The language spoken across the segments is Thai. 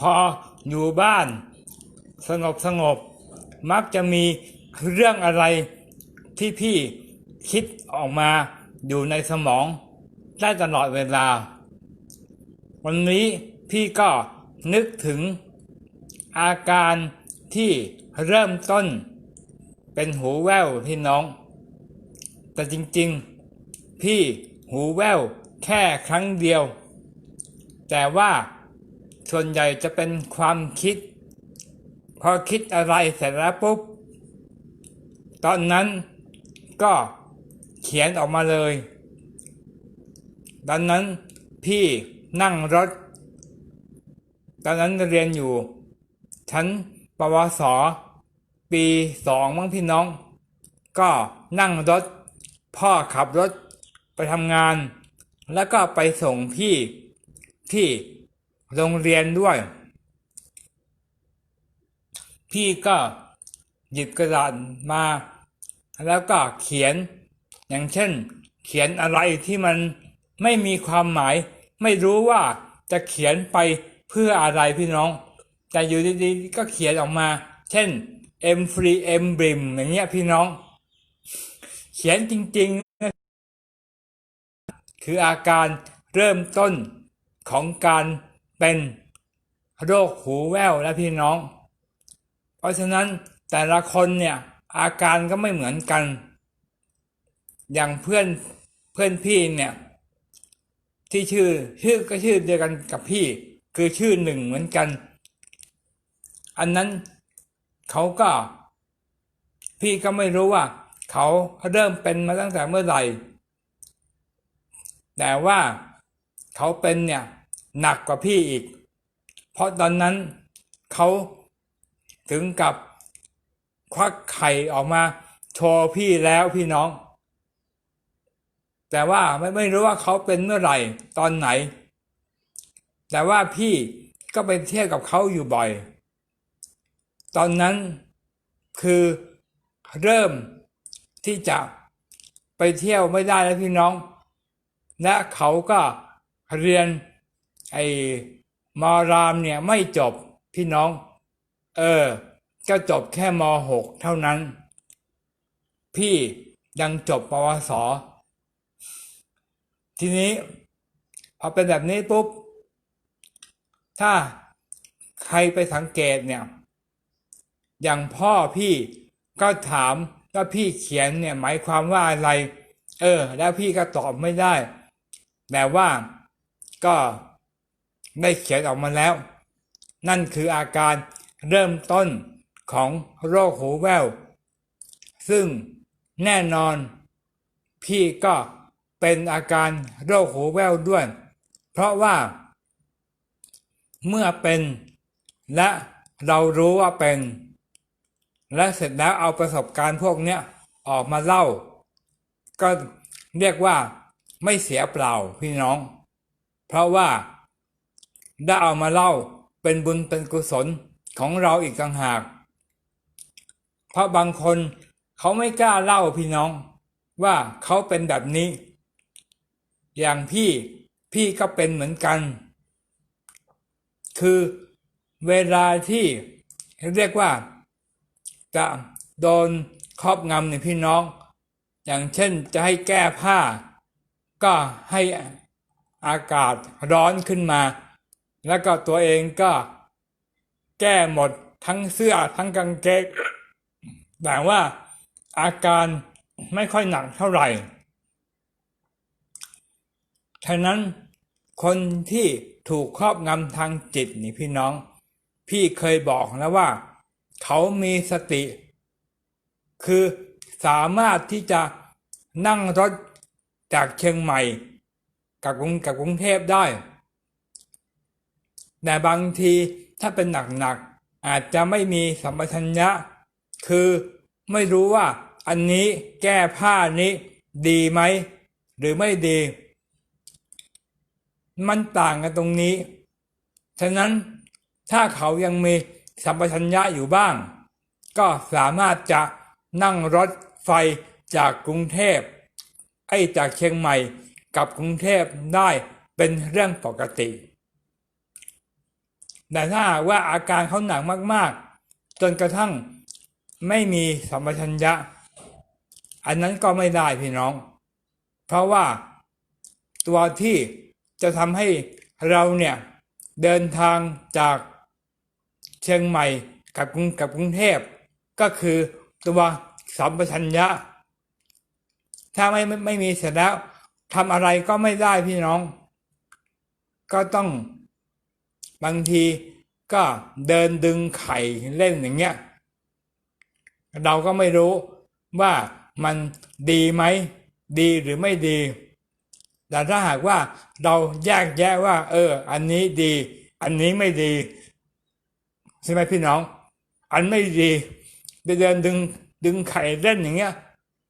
พออยู่บ้าน สงบสงบ มักจะมีเรื่องอะไรที่พี่คิดออกมาอยู่ในสมอง ได้ตลอดเวลา วันนี้พี่ก็นึกถึงอาการที่เริ่มต้น เป็นหูแว่วพี่น้อง แต่จริงๆ พี่หูแว่วแค่ครั้งเดียว แต่ว่า ส่วนใหญ่จะเป็นความคิด พอคิดอะไรเสร็จแล้วปุ๊บ ตอนนั้นก็เขียนออกมาเลย ตอนนั้นพี่นั่งรถ ตอนนั้นเรียนอยู่ ชั้นปวส ปีสองมั้งพี่น้อง ก็นั่งรถ พ่อขับรถไปทำงาน แล้วก็ไปส่งพี่ที่ โรงเรียนด้วย พี่ก็หยิบกระดาษมา แล้วก็เขียน อย่างเช่น เขียนอะไรที่มันไม่มีความหมาย ไม่รู้ว่าจะเขียนไปเพื่ออะไรพี่น้อง แต่อยู่ดีๆก็เขียนออกมา เช่น M free M brim อย่างเงี้ยพี่น้อง เขียนจริงๆ คืออาการเริ่มต้นของการ เป็นโรคหูแว่วและพี่น้อง เพราะฉะนั้นแต่ละคนเนี่ยอาการก็ไม่เหมือนกัน อย่างเพื่อนเพื่อนพี่เนี่ยที่ชื่อชื่อก็ชื่อเดียวกันกับพี่คือชื่อหนึ่งเหมือนกัน อันนั้นเขาก็ พี่ก็ไม่รู้ว่า เขาเริ่มเป็นมาตั้งแต่เมื่อไหร่ แต่ว่าเขาเป็นเนี่ย หนักกว่าพี่อีก เพราะตอนนั้นเขาถึงกับควักไข่ออกมาโชว์พี่แล้วพี่น้อง แต่ว่าไม่ไม่รู้ว่าเขาเป็นเมื่อไหร่ตอนไหน แต่ว่าพี่ก็ไปเที่ยวกับเขาอยู่บ่อย ตอนนั้นคือเริ่มที่จะไปเที่ยวไม่ได้แล้วพี่น้อง และเขาก็เรียน ไอ้มอรามเนี่ยไม่จบพี่น้อง เออ ก็จบแค่มหกเท่านั้น พี่ยังจบปวส ทีนี้พอเป็นแบบนี้ปุ๊บ ถ้าใครไปสังเกตเนี่ย อย่างพ่อพี่ก็ถามว่าพี่เขียนเนี่ยหมายความว่าอะไร เออ แล้วพี่ก็ตอบไม่ได้แต่ว่าก็ ได้เขียนออกมาแล้ว นั่นคืออาการเริ่มต้นของโรคหูแว่ว ซึ่งแน่นอน พี่ก็เป็นอาการโรคหูแว่วด้วย เพราะว่า เมื่อเป็น และเรารู้ว่าเป็น และเสร็จแล้วเอาประสบการณ์พวกเนี้ยออกมาเล่า ก็เรียกว่าไม่เสียเปล่าพี่น้อง เพราะว่า ได้เอามาเล่าเป็นบุญเป็นกุศลของเราอีกต่างหาก เพราะบางคนเขาไม่กล้าเล่าพี่น้อง ว่าเขาเป็นแบบนี้ อย่างพี่พี่ก็เป็นเหมือนกัน คือเวลาที่เรียกว่าจะโดนครอบงำในพี่น้อง อย่างเช่นจะให้แก้ผ้า ก็ให้อากาศร้อนขึ้นมา แล้วก็ตัวเองก็แก้หมดทั้งเสื้อทั้งกางเกงแต่ว่าอาการไม่ค่อยหนักเท่าไหร่ ฉะนั้นคนที่ถูกครอบงำทางจิตนี่พี่น้อง พี่เคยบอกแล้วว่า เขามีสติ คือสามารถที่จะนั่งรถจากเชียงใหม่กับกรุงกับกรุงเทพได้ แต่บางทีถ้าเป็นหนักๆอาจจะไม่มีสัมปชัญญะ คือไม่รู้ว่าอันนี้แก้ผ้านี้ดีไหม หรือไม่ดี มันต่างกันตรงนี้ ฉะนั้นถ้าเขายังมีสัมปชัญญะอยู่บ้าง ก็สามารถจะนั่งรถไฟจากกรุงเทพไอ้จากเชียงใหม่กับกรุงเทพได้เป็นเรื่องปกติ แต่ถ้าว่าอาการเขาหนักมาก ๆ จนกระทั่งไม่มีสัมปชัญญะ อันนั้นก็ไม่ได้พี่น้อง เพราะว่าตัวที่จะทำให้เราเนี่ยเดินทางจากเชียงใหม่กับกรุงกับกรุงเทพก็คือตัวสัมปชัญญะ ถ้าไม่ไม่ไม่มีเสร็จแล้วทำอะไรก็ไม่ได้พี่น้อง ก็ต้อง บางทีก็เดินดึงไข่เล่นอย่างเงี้ยเราก็ไม่รู้ว่ามันดีไหมดีหรือไม่ดี แต่ถ้าหากว่าเราแยกแยะว่า เออ อันนี้ดี อันนี้ไม่ดีใช่ไหมพี่น้อง อันไม่ดีไปเดินดึงดึงไข่เล่นอย่างเงี้ย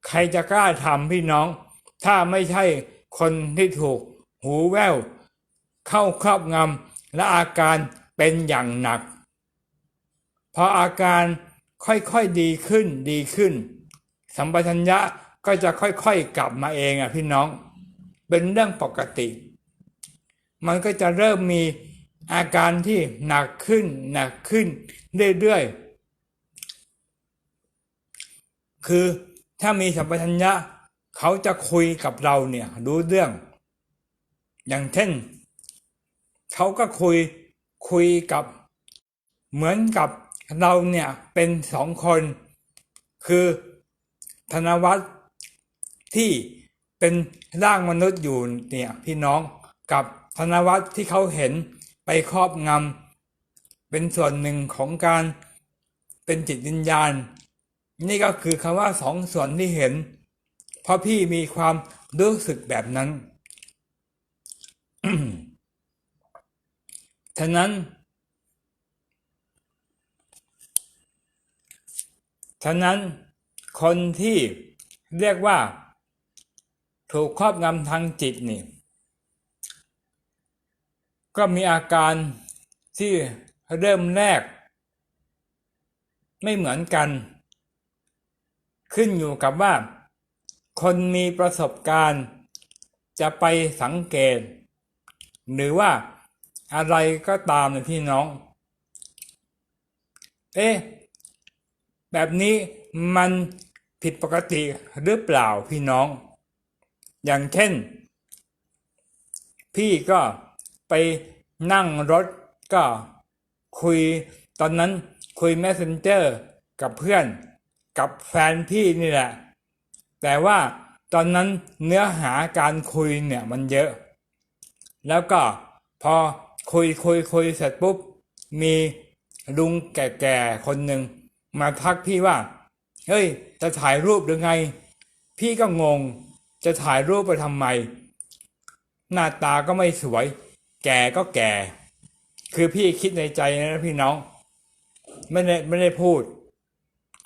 ใครจะกล้าทำพี่น้อง ถ้าไม่ใช่คนที่ถูกหูแว่วเข้าครอบงำ และอาการเป็นอย่างหนัก พออาการค่อยๆดีขึ้นดีขึ้น สัมปชัญญะก็จะค่อยๆกลับมาเองอะพี่น้อง เป็นเรื่องปกติ มันก็จะเริ่มมีอาการที่หนักขึ้นหนักขึ้นเรื่อยๆ คือถ้ามีสัมปชัญญะเขาจะคุยกับเราเนี่ยรู้เรื่อง อย่างเช่น เขาก็คุยคุยกับ เหมือนกับเราเนี่ยเป็นสองคน คือธนวัฒน์ที่เป็นร่างมนุษย์อยู่เนี่ยพี่น้องกับธนวัฒน์ที่เขาเห็นไปครอบงำเป็นส่วนหนึ่งของการเป็นจิตวิญญาณ นี่ก็คือคำว่าสองส่วนที่เห็น เพราะพี่มีความรู้สึกแบบนั้น ฉะนั้น ฉะนั้นคนที่เรียกว่า ถูกครอบงำทางจิตนี่ก็มีอาการที่เริ่มแรก ไม่เหมือนกัน ขึ้นอยู่กับว่า คนมีประสบการณ์ จะไปสังเกต หรือว่า อะไรก็ตามนะพี่น้อง เอ๊ะแบบนี้มันผิดปกติหรือเปล่าพี่น้อง อย่างเช่น พี่ก็ไปนั่งรถก็คุยตอนนั้นคุย messenger กับเพื่อนกับแฟนพี่นี่แหละ แต่ว่าตอนนั้นเนื้อหาการคุยเนี่ยมันเยอะ แล้วก็พอ คุยคุยคุยเสร็จปุ๊บ มีลุงแก่ๆคนหนึ่งมาทักพี่ว่า เฮ้ย จะถ่ายรูปหรือไง พี่ก็งง จะถ่ายรูปไปทำไม หน้าตาก็ไม่สวย แก่ก็แก่ คือพี่คิดในใจนะพี่น้อง ไม่ได้ไม่ได้พูด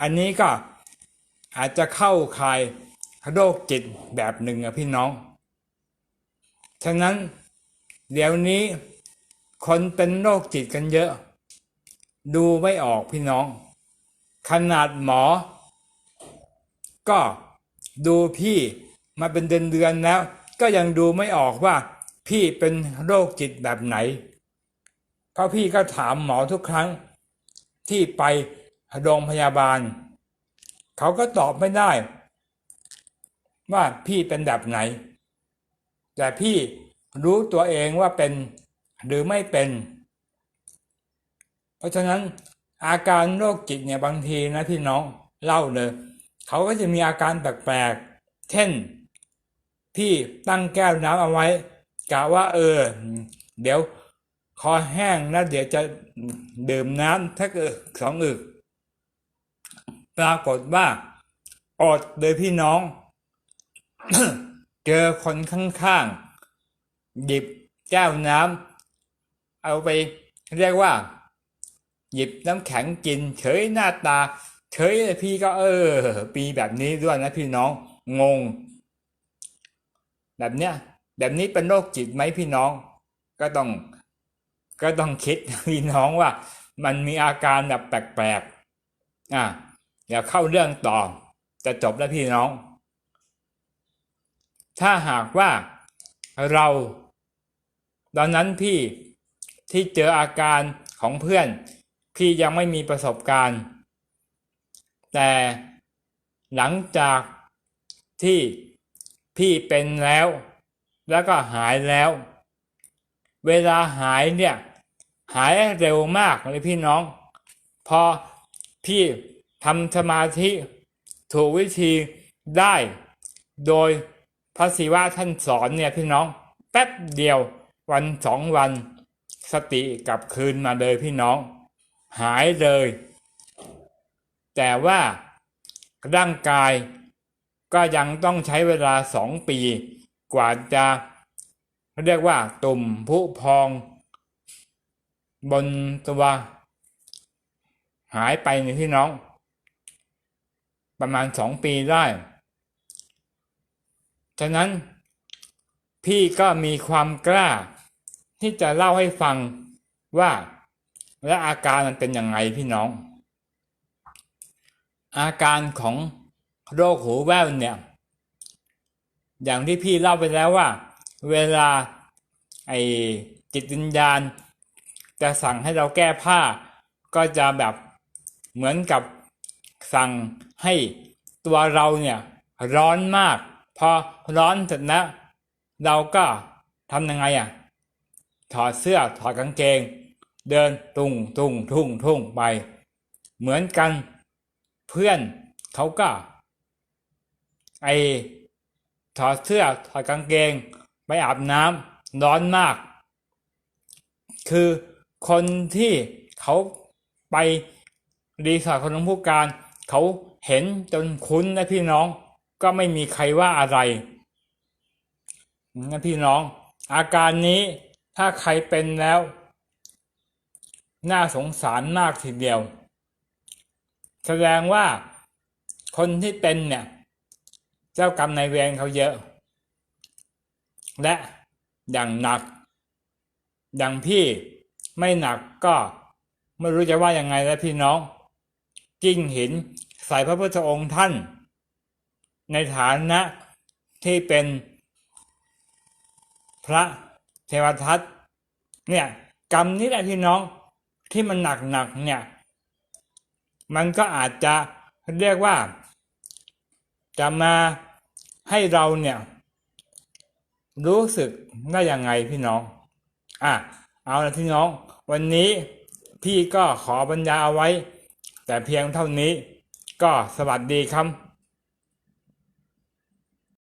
อันนี้ก็อาจจะเข้าข่ายโรคจิตแบบหนึ่งอะพี่น้อง ฉะนั้นเดี๋ยวนี้ คนเป็นโรคจิตกันเยอะ ดูไม่ออกพี่น้อง ขนาดหมอ ก็ดูพี่มาเป็นเดือนเดือนๆแล้ว ก็ยังดูไม่ออกว่า พี่เป็นโรคจิตแบบไหน เพราะพี่ก็ถามหมอทุกครั้ง ที่ไปโรงพยาบาล เขาก็ตอบไม่ได้ ว่าพี่เป็นแบบไหน แต่พี่รู้ตัวเองว่าเป็น หรือไม่เป็น เพราะฉะนั้นอาการโรคจิตเนี่ยบางทีนะพี่น้องเล่าเลย เขาก็จะมีอาการแปลกๆ เช่นพี่ตั้งแก้วน้ำเอาไว้กะว่าเออ เดี๋ยวคอแห้งแล้วเดี๋ยวจะดื่มน้ำถ้าเกิดสองอึกปรากฏว่าอดเลยพี่น้อง เจอคนข้างๆ หยิบแก้วน้ำ เอาไปเรียกว่า หยิบน้ำแข็งกิน เฉยหน้าตา เฉยเลยพี่ก็เออปีแบบนี้ด้วยนะพี่น้องงง แบบเนี้ยแบบนี้เป็นโรคจิตไหมพี่น้อง ก็ต้อง ก็ต้องคิดพี่น้องว่า มันมีอาการแบบแปลกๆอะอย่าเข้าเรื่องต่อ จะจบแล้วพี่น้อง ถ้าหากว่าเรา ตอนนั้นพี่ ที่เจออาการของเพื่อนพี่ยังไม่มีประสบการณ์ แต่หลังจากที่พี่เป็นแล้ว แล้วก็หายแล้ว เวลาหายเนี่ย หายเร็วมากเลยพี่น้อง พอพี่ทำสมาธิถูกวิธีได้ โดยพระศิวะท่านสอนเนี่ยพี่น้อง แป๊บเดียววันสองวัน สติกลับคืนมาเลยพี่น้อง หายเลย แต่ว่าร่างกายก็ยังต้องใช้เวลาสองปี กว่าจะเรียกว่าตุ่มผุพอง บนตัวหายไปในพี่น้อง ประมาณสองปีได้ ฉะนั้นพี่ก็มีความกล้า ที่จะเล่าให้ฟังว่า และอาการมันเป็นยังไงพี่น้อง อาการของโรคหูแว่วเนี่ย อย่างที่พี่เล่าไปแล้วว่า เวลาไอ้จิตวิญญาณ จะสั่งให้เราแก้ผ้า ก็จะแบบเหมือนกับสั่งให้ตัวเราเนี่ยร้อนมาก พอร้อนเสร็จแล้วเราก็ทำยังไงอะ ถอดเสื้อถอดกางเกง เดินตุงตุงทุ่งทุ่งไป เหมือนกัน เพื่อนเขาก็ ไอถอดเสื้อถอดกางเกง ไปอาบน้ำร้อนมาก คือคนที่เขาไปรีสอร์ทคนหลวงผู้การ เขาเห็นจนคุ้นนะพี่น้อง ก็ไม่มีใครว่าอะไรนะพี่น้อง อาการนี้ ถ้าใครเป็นแล้ว น่าสงสารมากทีเดียว แสดงว่าคนที่เป็นเนี่ย เจ้ากรรมนายเวรเขาเยอะ และอย่างหนัก อย่างพี่ไม่หนักก็ไม่รู้จะว่ายังไงแล้วพี่น้อง กิ้งหินใส่พระพุทธองค์ท่าน ในฐานะที่เป็นพระ เทวทัตเนี่ยกรรมนี้แหละพี่น้องที่มันหนักหนักเนี่ย มันก็อาจจะเรียกว่า จะมาให้เราเนี่ย รู้สึกได้ยังไงพี่น้อง อะเอาละพี่น้อง วันนี้พี่ก็ขอบรรยายเอาไว้ แต่เพียงเท่านี้ก็สวัสดีครับ